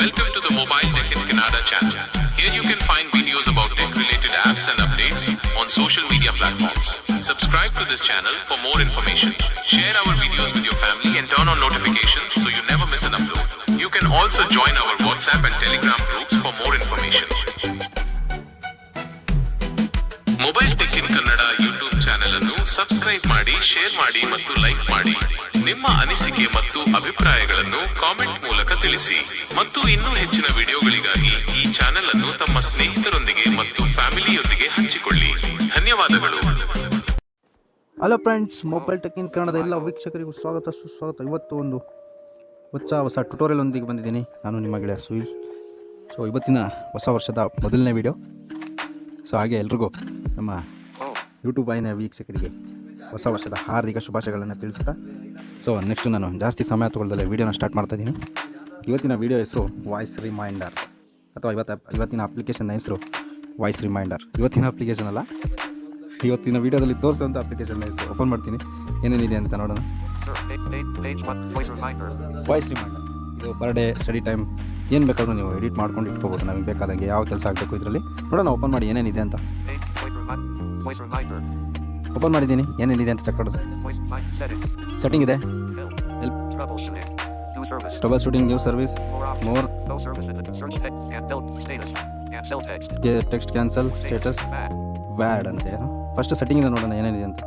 Welcome to the Mobile Tech in Canada channel. Here you can find videos about tech-related apps and updates on social media platforms. Subscribe to this channel for more information. Share our videos with your family and turn on notifications so you never miss an upload. You can also join our WhatsApp and Telegram groups for more information. Mobile tech in Kannada YouTube channel ಅನ್ನು subscribe ಮಾಡಿ share ಮಾಡಿ ಮತ್ತು like ಮಾಡಿ ನಿಮ್ಮ ಅನಿಸಿಕೆ ಮತ್ತು ಅಭಿಪ್ರಾಯಗಳನ್ನು comment ಮೂಲಕ ತಿಳಿಸಿ. ಮತ್ತು ಇನ್ನೂ ಹೆಚ್ಚಿನ ವಿಡಿಯೋಗಳಿಗಾಗಿ ಈ ಚಾನೆಲ್ ಅನ್ನು ತಮ್ಮ ಸ್ನೇಹಿತರೊಂದಿಗೆ ಮತ್ತು ಫ್ಯಾಮಿಲಿಯೊಂದಿಗೆ ಹಂಚಿಕೊಳ್ಳಿ. ಧನ್ಯವಾದಗಳು. Hello friends mobile tech in ಕನ್ನಡದ ಎಲ್ಲ ವೀಕ್ಷಕರಿಗೂ ಸ್ವಾಗತ ಸುಸ್ವಾಗತ. ಇವತ್ತು ಒಂದು ಹೊಸ ಹೊಸ ಟ್ಯುಟೋರಿಯಲ್ ಒಂದಿಗೆ ಬಂದಿದ್ದೀನಿ. ನಾನು ನಿಮ್ಮ ಗೆಳೆಯ ಸುಯಿಲ್ ಸೊ ಇವತ್ತಿನ ಹೊಸ ವರ್ಷದ ಮೊದಲನೇ ವಿಡಿಯೋ ಸೊ ಹಾಗೆ ಎಲ್ರಿಗೂ ನಮ್ಮ ಯೂಟ್ಯೂಬ್ ಆಯ್ನ ವೀಕ್ಷಕರಿಗೆ ಹೊಸ ವರ್ಷದ ಹಾರ್ದಿಕ ಶುಭಾಶಯಗಳನ್ನು ತಿಳಿಸುತ್ತಾ ಸೊ ನೆಕ್ಸ್ಟ್ ನಾನು ಜಾಸ್ತಿ ಸಮಯ ತೊಗೊಳ್ದಲ್ಲೇ ವೀಡಿಯೋನ ಸ್ಟಾರ್ಟ್ ಮಾಡ್ತಾ ಇದ್ದೀನಿ. ಇವತ್ತಿನ ವೀಡಿಯೋ ಹೆಸರು ವಾಯ್ಸ್ ರಿಮೈಂಡರ್ ಅಥವಾ ಇವತ್ತು ಇವತ್ತಿನ ಅಪ್ಲಿಕೇಶನ್ನ ಹೆಸರು ವಾಯ್ಸ್ ರಿಮೈಂಡರ್ ಇವತ್ತಿನ ಅಪ್ಲಿಕೇಶನ್ ಅಲ್ಲ ಇವತ್ತಿನ ವಿಡಿಯೋದಲ್ಲಿ ತೋರಿಸುವಂಥ ಅಪ್ಲಿಕೇಶನ್ ಹೆಸರು. ಓಪನ್ ಮಾಡ್ತೀನಿ. ಏನೇನಿದೆ ಅಂತ ನೋಡೋಣ. ವಾಯ್ಸ್ ರಿಮೈಂಡರ್ ಇದು ಪರ್ ಡೇ ಸ್ಟಡಿ ಟೈಮ್ ಏನು ಬೇಕಾದ್ರೂ ನೀವು ಎಡಿಟ್ ಮಾಡ್ಕೊಂಡು ಇಟ್ಕೋಬೋದು. ನಮಗೆ ಬೇಕಾದಂಗೆ ಯಾವ ಕೆಲಸ ಆಗಬೇಕು ಇದರಲ್ಲಿ. ನೋಡೋಣ ಓಪನ್ ಮಾಡಿ ಏನೇನಿದೆ ಅಂತ. ಓಪನ್ ಮಾಡಿದ್ದೀನಿ. ಏನಿದೆ ಅಂತ ಚೆಕ್ ಮಾಡೋದು ಸೆಟ್ಟಿಂಗ್ ಇದೆ troubleshooting new service more text cancel status bad ಅಂತ ಫಸ್ಟ್ ಸೆಟ್ಟಿಂಗ್ ಇದೆ ನೋಡೋಣ, ಏನೇನಿದೆ ಅಂತ.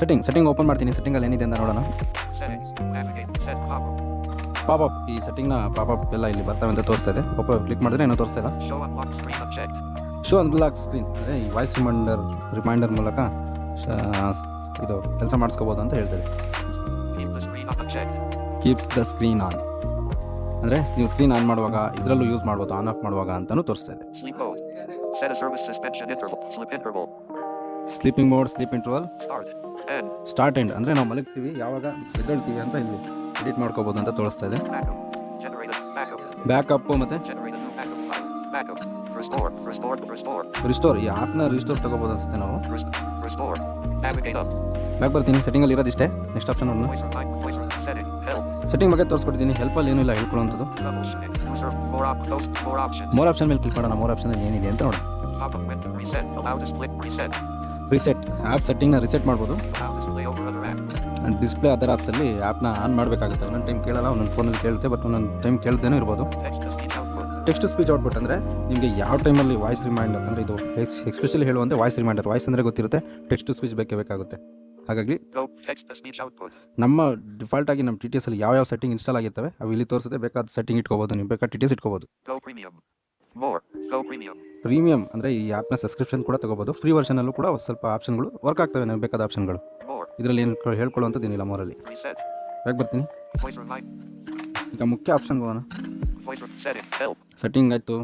ಸೆಟ್ಟಿಂಗ್ ಸೆಟ್ಟಿಂಗ್ ಓಪನ್ ಮಾಡ್ತೀನಿ. ಸೆಟ್ಟಿಂಗ್ ಅಲ್ಲಿ ಏನಿದೆ ಅಂತ ನೋಡೋಣ. ಪಾಪ್ ಅಪ್ ಈ ಸೆಟ್ಟಿಂಗ್ನ ಪಾಪ್ ಎಲ್ಲ ಇಲ್ಲಿ ಬರ್ತಾವೆ ಅಂತ ತೋರಿಸ್ತಾ ಇದೆ. ಪಾಪ ಕ್ಲಿಕ್ ಮಾಡಿದ್ರೆ ಏನೋ ತೋರಿಸ್ತಾ ಇಲ್ಲ. Show on. Show unlock screen ಅಂದರೆ ಈ ವಾಯ್ಸ್ ರಿಮೈಂಡರ್ ರಿಮೈಂಡರ್ ಮೂಲಕ ಶ- ಇದು ಕೆಲಸ ಮಾಡಿಸ್ಕೋಬೋದು ಅಂತ ಹೇಳ್ತಾರೆ. ಕೀಪ್ಸ್ ದ ಸ್ಕ್ರೀನ್ ಆನ್ ಅಂದರೆ ನೀವು ಸ್ಕ್ರೀನ್ ಆನ್ ಮಾಡುವಾಗ ಇದರಲ್ಲೂ ಯೂಸ್ ಮಾಡ್ಬೋದು ಆನ್ ಆಫ್ ಮಾಡುವಾಗ ಅಂತಲೂ ತೋರಿಸ್ತಾ ಇದೆ Sleep mode. Set a service suspension interval. Sleep interval. Sleeping mode sleep interval. Start end ಅಂದರೆ ನಾವು ಮಲಗ್ತೀವಿ ಯಾವಾಗ ಎದ್ದೇಳ್ತೀವಿ ಅಂತ ಇಲ್ಲಿ ಎಡಿಟ್ ಮಾಡ್ಕೋಬೋದು ಅಂತ ತೋರಿಸ್ತಾ ಇದೆ. ಬ್ಯಾಕಪ್ಪು ಮತ್ತು ರಿಸ್ಟೋರ್ ಈ ಆ್ಯಪ್ನ ರಿಸ್ಟೋರ್ ತಗೋಬೋದು ಅನ್ಸುತ್ತೆ ನಾವು. ಬ್ಯಾಕ್ ಬರ್ತೀನಿ ಸೆಟ್ಟಿಂಗಲ್ಲಿ ಇರೋದಿಷ್ಟೇ ನೆಕ್ಸ್ಟ್ ಆಪ್ಷನ್. Help. ಸೆಟ್ಟಿಂಗ್ ಬಗ್ಗೆ ತೋರಿಸ್ಕೊಡ್ತೀನಿ ಹೆಲ್ಪ್ ಅಲ್ಲಿ ಏನೂ ಇಲ್ಲ ಹೇಳ್ಕೊಳ್ಳುವಂಥದ್ದು. ಮೋರ್ ಆಪ್ಷನ್ ಮೇಲೆ ಕ್ಲಿಕ್ ಮಾಡೋಣ ಮೋರ್ ಆಪ್ಷನ್ ಏನಿದೆ ಅಂತ ನೋಡೋಣ. ರಿಸೆಟ್ ಆ್ಯಪ್ ಸೆಟ್ಟಿಂಗ್ನ ರಿಸೆಟ್ ಮಾಡ್ಬೋದು. ಆ್ಯಂಡ್ ಡಿಸ್ಪ್ಲೇ ಅದರ ಆ್ಯಪ್ಸಲ್ಲಿ ಆ್ಯಪ್ನ ಆನ್ ಮಾಡಬೇಕಾಗುತ್ತೆ ಒಂದೊಂದು ಟೈಮ್ ಕೇಳಲ್ಲ ಒಂದೊಂದು ಫೋನಲ್ಲಿ ಕೇಳುತ್ತೆ ಬಟ್ ಒಂದೊಂದು ಟೈಮ್ ಕೇಳ್ದೇನೂ ಇರ್ಬೋದು ಟೆಕ್ಸ್ಟ್ ಸ್ಪೀಚ್ ಔಟ್ಪುಟ್ ಅಂದರೆ ನಿಮಗೆ ಯಾವ ಟೈಮಲ್ಲಿ ವಾಯ್ಸ್ ರಿಮೈಂಡರ್ ಅಂದರೆ ಇದು ಎಕ್ಸ್ಪೆಷಲಿ ಹೇಳುವಂತೆ ವಾಯ್ಸ್ ರಿಮೈಂಡರ್ ವಾಯ್ಸ್ ಅಂದರೆ ಗೊತ್ತಿರುತ್ತೆ ಟೆಕ್ಸ್ಟ್ ಟು ಸ್ಪೀಚ್ ಬೇಕೇ ಬೇಕಾಗುತ್ತೆ. ಹಾಗಾಗಿ. ನಮ್ಮ ಡಿಫಾಲ್ಟ್ ಆಗಿ ನಮ್ಮ ಟಿ ಟಿ ಎಸ್ಸಲ್ಲಿ ಯಾವ ಯಾವ ಸೆಟ್ಟಿಂಗ್ ಇನ್ಸ್ಟಾಲ್ ಆಗಿರ್ತವೆ ಅವು ಇಲ್ಲಿ ತೋರಿಸುತ್ತೆ ಬೇಕಾದ ಸೆಟ್ಟಿಂಗ್ ಇಟ್ಕೋಬಹುದು ನೀವು ಬೇಕಾದ ಟಿ ಟಿ ಎಸ್ ಇಟ್ಕೋಬಹುದು ಪ್ರೀಮಿಯಂ ಅಂದರೆ ಈ ಆ್ಯಪ್ನ ಸಬ್ಸ್ಕ್ರಿಪ್ಷನ್ ಕೂಡ ತಗೋಬಹುದು ಫ್ರೀ ವರ್ಷನಲ್ಲೂ ಕೂಡ ಸ್ವಲ್ಪ ಆಪ್ಷನ್ಗಳು ವರ್ಕ್ ಆಗ್ತವೆ ನಮಗೆ ಬೇಕಾದ ಆಪ್ಷನ್ಗಳು. ಇದರಲ್ಲಿ ಏನು ಹೇಳ್ಕೊಳ್ಳುವಂಥದ್ದೇನಿಲ್ಲ ಮೋರಲ್ಲಿ ಯಾಕೆ ಬರ್ತೀನಿ? ಈಗ ಮುಖ್ಯ ಆಪ್ಷನ್ ಹೋಗೋಣ ಸೆಟ್ಟಿಂಗ್ ಆಯಿತು.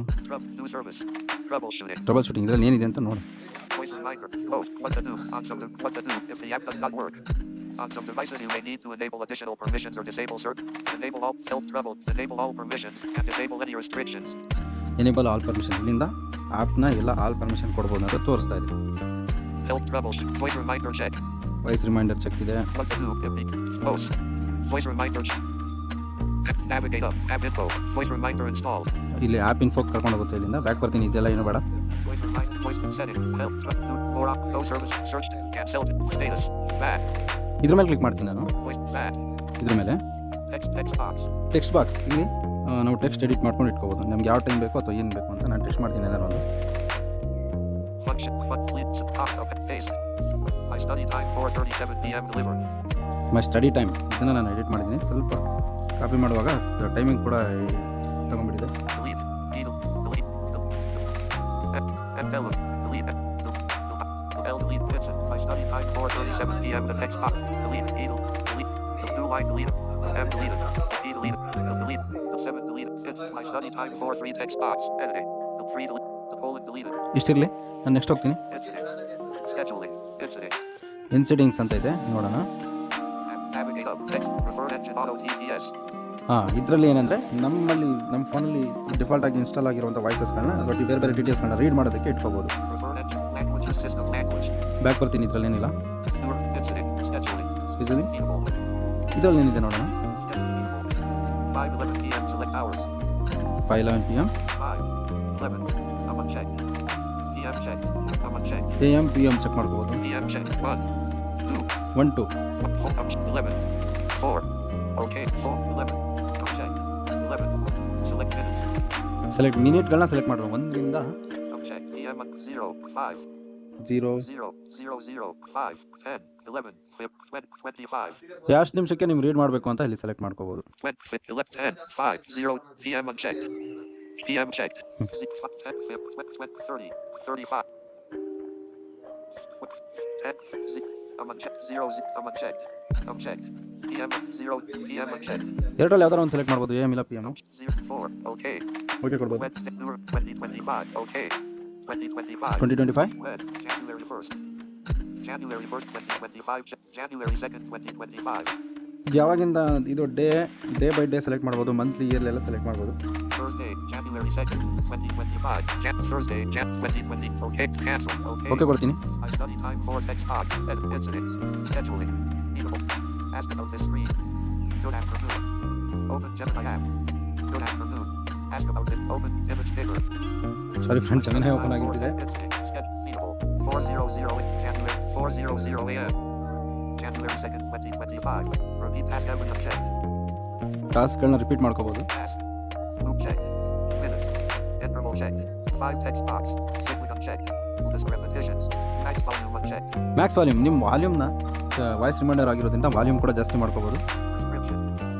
ಟ್ರಬಲ್ ಶೂಟಿಂಗ್ ಇದರಲ್ಲಿ ಏನಿದೆ ಅಂತ ನೋಡಿ. On some. Devices, you may need to enable additional permissions or disable certain. Enable all. Help trouble. Enable all permissions and disable any restrictions. Enable all permission ಇಲ್ಲಿಂದ ಆ್ಯಪ್ನ ಎಲ್ಲ all permission ಕೊಡ್ಬೋದು ಅಂತ ತೋರಿಸ್ತಾ ಇದೆ Help troubleshoot. Voice reminder check. Voice reminder check ಇದೆ What to install ಇಲ್ಲಿ ಆ್ಯಪಿಂಗ್ ಫೋರ್ ಕರ್ಕೊಂಡು ಹೋಗುತ್ತೆ ಇಲ್ಲಿಂದ. ಬ್ಯಾಕ್ ಬರ್ತೀನಿ ಇದೆಲ್ಲ ಏನು ಬೇಡ. ಇದ್ರ ಮೇಲೆ ಕ್ಲಿಕ್ ಮಾಡ್ತೀನಿ ನಾನು. ಇದ್ರ ಮೇಲೆ. ಟೆಕ್ಸ್ಟ್ ಬಾಕ್ಸ್ ಟೆಕ್ಸ್ಟ್ ಬಾಕ್ಸ್ ಇಲ್ಲಿ ನಾವು ಟೆಕ್ಸ್ಟ್ ಎಡಿಟ್ ಮಾಡ್ಕೊಂಡು ಇಟ್ಕೋಬೋದು. ನಿಮ್ಗೆ ಯಾವ ಟೈಮ್ ಬೇಕೋ ಅಥವಾ ಏನು ಬೇಕು ಅಂತ ನಾನು ಟೆಸ್ಟ್ ಮಾಡ್ತೀನಿ ಅದರ my study my study time ಇದನ್ನು ನಾನು ಎಡಿಟ್ ಮಾಡಿದ್ದೀನಿ. ಸ್ವಲ್ಪ ಕಾಪಿ ಮಾಡುವಾಗ ಟೈಮಿಂಗ್ ಕೂಡ ತೊಗೊಂಡ್ಬಿಟ್ಟಿದೆ Delete. Needle. Delete. And, and delete. Delete. Del- L delete. Vincent. My study time 4:37 p.m. The next box. Delete. Needle. Delete. The new line deleted. M deleted. The P deleted. The delete. The seven deleted. Fit. My study time 4 3 text box. Editing. The three delete. The colon deleted. ಇಷ್ಟಿರಲಿ ನಾನು next ಹೋಗ್ತೀನಿ Incidents. Scheduling. Incidents. In settings ಅಂತ ಇದೆ ನೋಡೋಣ ಇದರಲ್ಲಿ ಏನಂದ್ರೆ ನಮ್ಮಲ್ಲಿ, ನಮ್ಮ phone ಅಲ್ಲಿ ಡಿಫಾಲ್ಟ್ ಆಗಿ ಇನ್‌ಸ್ಟಾಲ್ ಆಗಿರುವಂಥ ವಾಯ್ಸಸ್ ಸ್ಕನರ್ ಬಟ್ ಬೇರೆ ಬೇರೆ ಡಿಟೇಲ್ಸ್ನ್ನ ರೀಡ್ ಮಾಡೋದಕ್ಕೆ ಇಟ್ಕೊಳ್ಳಬಹುದು ಬ್ಯಾಕ್ ಬರ್ತೀನಿ ಇದರಲ್ಲಿ ಏನಿಲ್ಲ. ನೋಡಿ ಇದರಲ್ಲಿ ಏನಿದೆ ನೋಡೋಣ. Five eleven P hi P time time time check ಮಾಡ್ಕೋಬಹುದು one to 4, I'm checked. 11, 4. Okay, 4, 11. Select select 11. Select select ಮಿನಿಟ್ಗಳನ್ನ select ಮಾಡೋಣ ಒಂದರಿಂದ I'm checked. PM 0, 5, zero 0, 0, 0, 5, 10, 11, 20, 25. ಎಷ್ಟು ನಿಮಿಷಕ್ಕೆ ನಿಮ್ಗೆ ರೀಡ್ ಮಾಡಬೇಕು ಅಂತ ಇಲ್ಲಿ ಸೆಲೆಕ್ಟ್ ಮಾಡ್ಕೋಬೋದು 20, 11, 10, 5, 0, PM unchecked. PM checked. 6, 10, 20, 30, 35. 10, 0, I'm unchecked. 0, I'm unchecked. I'm checked. PM 0, PM unchecked. ಎರಡರಲ್ಲಿ ಯಾವ್ದಾರು ಒಂದು ಸೆಲೆಕ್ಟ್ ಮಾಡ್ಬೋದು ಎ ಎಮ್ ಇಲ್ಲ ಪಿ ಎಮ್ 0, 4, okay. ಓಕೆ ಕೊಡ್ಬೋದು Wednesday, 2025, okay. 2025. Twenty twenty five Wed, January 1st. January 1st, 2025. Ja- January 2nd, 2025. ಯಾವಾಗಿಂದ ಇದು day day by day select ಮಾಡ್ಬೋದು monthly ಇಯರೆಲ್ಲ ಸೆಲೆಕ್ಟ್ ಮಾಡ್ಬೋದು? ತೋರಿಸ್ತೆ ಚಾನಿಂಗ್ ವಿಸ್ಯಾಚಿ ಬನ್ನಿ ಬನ್ನಿ ಬಾ ಚನ್ ತೋರ್ಸ್ತೆ ಚಟ್ ಬನ್ನಿ ಬನ್ನಿ ಓಕೆ ಹೇಳಿ ಓಕೆ ಓಕೆ ಕೊಡ್ತೀನಿ ಆಯ್ತು ಬೋರ್ ಡ್ಯಾಚ್ ಕ್ಯಾಟ್ ಆ್ಯಸ್ಕಲ್ ಆಫ್ ದೆ ಸ್ಮೀಡ್ ಆ್ಯಪ್ ಚಟ್ ಬೈ ಆ್ಯಮ್ ಗುಡ್ ಆ್ಯಪ್ಟರ್ಸು ಆ್ಯಸ್ಕಲ್ ಆಫ್ ದೆಸ್ ಓಬನ್ ಎರ್ ಡೇ ಸಾರಿ ಫ್ರೆಂಡ್ಸ್ ಚೆನ್ನಾಗೇ ಓಪನ್ ಆಗಿಬಿಟ್ಟಿದೆ. Four zero zero four zero zero Schedule. 400 January 400 a.m. January 2nd, 2025. Repeat task every unchecked. ಟಾಸ್ಕ್ಗಳನ್ನ repeat ಮಾಡ್ಕೋಬೋದು Task. Loop checked. Minutes. Interval checked. Five text box. Cyclic unchecked. Disk repetitions. Max volume unchecked. Max volume ನಿಮ್ಮ ವಾಲ್ಯೂಮ್ನ voice reminder ಆಗಿರೋದ್ರಿಂದ volume ಕೂಡ ಜಾಸ್ತಿ ಮಾಡ್ಕೋಬೋದು Description.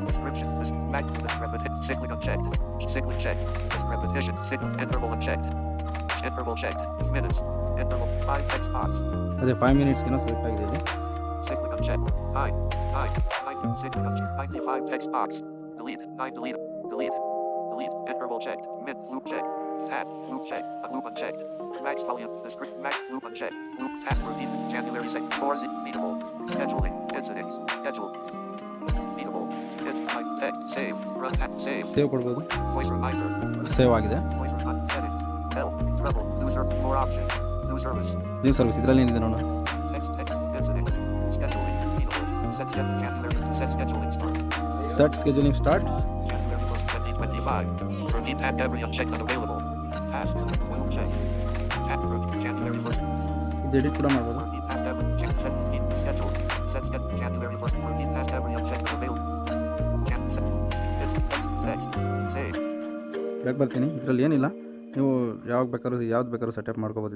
Description. Disk. Max. Disk repetition. Cyclic unchecked. Cyclic checked. Disk repetition. Cyclic. Interval unchecked. Interval checked. Minutes. Interval. Five text box. ಅದೇ five ಮಿನಿಟ್ಸ್ಗೇನೋ select ಆಗಿದೆ ಇಲ್ಲಿ Cyclic unchecked. Nine. Nine. Ninety. Cyclic unchecked. Ninety-five text box. Delete. Nine. Delete. Delete. Delete. Interval checked. Mid. Loop checked. Tab. Loop checked. A loop unchecked. Max volume. Descript. Max. Loop unchecked. Loop. Tab. Repeat. January 2nd. Four. Z. Readable. Scheduling. Incidents. Schedule. Readable. Hit. Type. Text. Save. Run. Tab. Save. Save ಕೊಡ್ಬೋದು Voice reminder. Save ಆಗಿದೆ Voice reminder. Settings. Help. Treble. User. More option. New service. ನೀವು service ಇದರಲ್ಲಿ ಏನಿದೆ ನೋಡೋಣ set set January, set scheduling start, set scheduling start January 1st, 2025, Repeat tab every unchecked unavailable, task, will check, tab repeat January 1st, ಇದು edit ಕೂಡ ಮಾಡ್ಬೋದು repeat task every check, set, repeat schedule, set schedule January 1st, repeat task every unchecked unavailable, Jan, set, text, text, text, save, back ಬರ್ತೀನಿ ಇದರಲ್ಲಿ ಏನಿಲ್ಲ ನೀವು ಯಾವಾಗ ಬೇಕಾದ್ರೂ ಯಾವ್ದು ಬೇಕಾದ್ರೂ ಸೆಟಪ್ ಮಾಡ್ಕೋಬೋದು